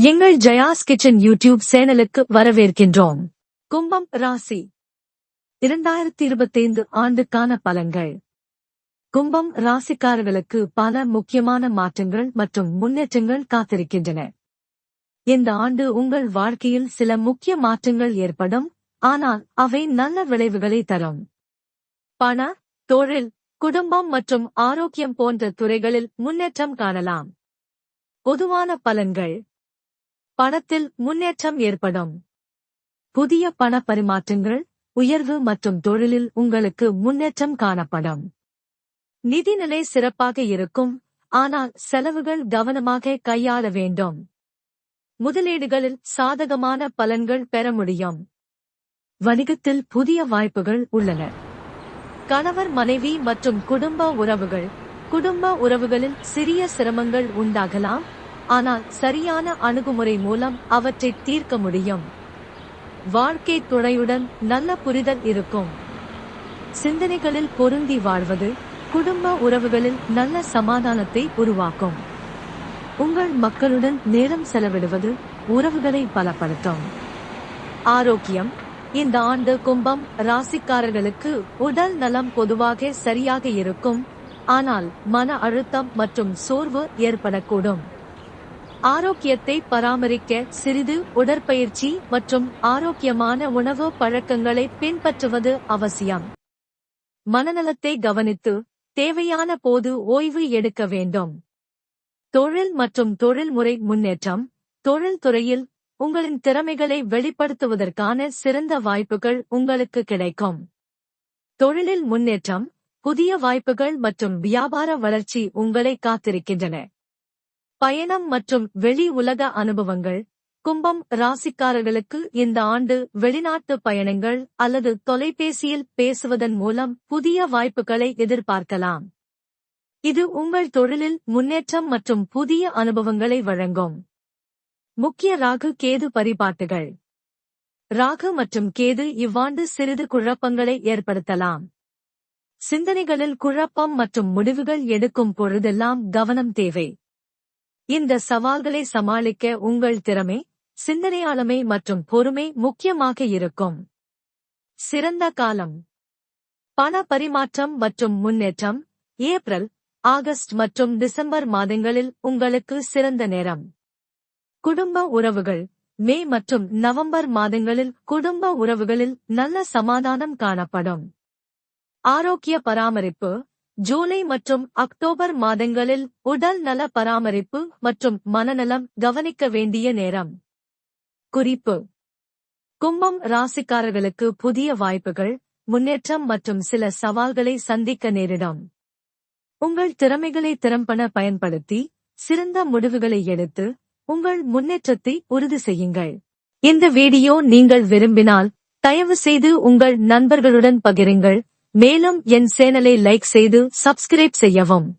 எங்கள் Jaya's kitchen YouTube சேனலுக்கு வரவேற்கின்றோம். கும்பம் ராசி. இரண்டாயிரத்தி இருபத்தைந்து ஆண்டுக்கான பலன்கள். கும்பம் ராசிக்காரர்களுக்கு பல முக்கியமான மாற்றங்கள் மற்றும் முன்னேற்றங்கள் காத்திருக்கின்றன. இந்த ஆண்டு உங்கள் வாழ்க்கையில் சில முக்கிய மாற்றங்கள் ஏற்படும் ஆனால் அவை நல்ல விளைவுகளை தரும். பண தொழில் குடும்பம் மற்றும் ஆரோக்கியம் போன்ற துறைகளில் முன்னேற்றம் காணலாம். பொதுவான பலன்கள். பணத்தில் முன்னேற்றம் ஏற்படும். புதிய பண பரிமாற்றங்கள் உயர்வு மற்றும் தொழிலில் உங்களுக்கு முன்னேற்றம் காணப்படும். நிதிநிலை சிறப்பாக இருக்கும் ஆனால் செலவுகள் கவனமாக கையாள வேண்டும். முதலீடுகளில் சாதகமான பலன்கள் பெற முடியும். வணிகத்தில் புதிய வாய்ப்புகள் உள்ளன. கணவர் மனைவி மற்றும் குடும்ப உறவுகள் குடும்ப உறவுகளில் சிறிய சிரமங்கள் உண்டாகலாம். ஆனால் சரியான அணுகுமுறை மூலம் அவற்றை தீர்க்க முடியும். வாழ்க்கை துணையுடன் நல்ல புரிதல் இருக்கும். சிந்தனைகளில் பொருந்தி வாழ்வது குடும்ப உறவுகளில் நல்ல சமாதானத்தை உருவாக்கும். உங்கள் மக்களுடன் நேரம் செலவிடுவது உறவுகளை பலப்படுத்தும். ஆரோக்கியம் இந்த ஆண்டு கும்பம் ராசிக்காரர்களுக்கு உடல் நலம் பொதுவாக சரியாக இருக்கும் ஆனால் மன அழுத்தம் மற்றும் சோர்வு ஏற்படக்கூடும். ஆரோக்கியத்தை பராமரிக்க சிறிது உடற்பயிற்சி மற்றும் ஆரோக்கியமான உணவு பழக்கங்களை பின்பற்றுவது அவசியம். மனநலத்தை கவனித்து தேவையான போது ஓய்வு எடுக்க வேண்டும். தொழில் மற்றும் தொழில்முறை முன்னேற்றம் தொழில்துறையில் உங்களின் திறமைகளை வெளிப்படுத்துவதற்கான சிறந்த வாய்ப்புகள் உங்களுக்கு கிடைக்கும். தொழிலில் முன்னேற்றம் புதிய வாய்ப்புகள் மற்றும் வியாபார வளர்ச்சி உங்களை காத்திருக்கின்றன. பயணம் மற்றும் வெளி உலக அனுபவங்கள். கும்பம் ராசிக்காரர்களுக்கு இந்த ஆண்டு வெளிநாட்டு பயணங்கள் அல்லது தொலைபேசியில் பேசுவதன் மூலம் புதிய வாய்ப்புகளை எதிர்பார்க்கலாம். இது உங்கள் தொழிலில் முன்னேற்றம் மற்றும் புதிய அனுபவங்களை வழங்கும். முக்கிய ராகு கேது பரிபாட்டுகள். ராகு மற்றும் கேது இவ்வாண்டு சிறிது குழப்பங்களை ஏற்படுத்தலாம். சிந்தனைகளில் குழப்பம் மற்றும் முடிவுகள் எடுக்கும் பொழுதெல்லாம் கவனம் தேவை. இந்த சவால்களை சமாளிக்க உங்கள் திறமை சிந்தனையாளமை மற்றும் பொறுமை முக்கியமாக இருக்கும். சிறந்த காலம். பண பரிமாற்றம் மற்றும் முன்னேற்றம் ஏப்ரல் ஆகஸ்ட் மற்றும் டிசம்பர் மாதங்களில் உங்களுக்கு சிறந்த நேரம். குடும்ப உறவுகள். மே மற்றும் நவம்பர் மாதங்களில் குடும்ப உறவுகளில் நல்ல சமாதானம் காணப்படும். ஆரோக்கிய பராமரிப்பு. ஜூலை மற்றும் அக்டோபர் மாதங்களில் உடல் நல பராமரிப்பு மற்றும் மனநலம் கவனிக்க வேண்டிய நேரம். குறிப்பு. கும்பம் ராசிக்காரர்களுக்கு புதிய வாய்ப்புகள் முன்னேற்றம் மற்றும் சில சவால்களை சந்திக்க நேரிடும். உங்கள் திறமைகளை திறம்பட பயன்படுத்தி சிறந்த முடிவுகளை எடுத்து உங்கள் முன்னேற்றத்தை உறுதி செய்யுங்கள். இந்த வீடியோ நீங்கள் விரும்பினால் தயவு செய்து உங்கள் நண்பர்களுடன் பகிருங்கள். மேலும் என் சேனலை லைக் செய்து சப்ஸ்கிரைப் செய்யவும்.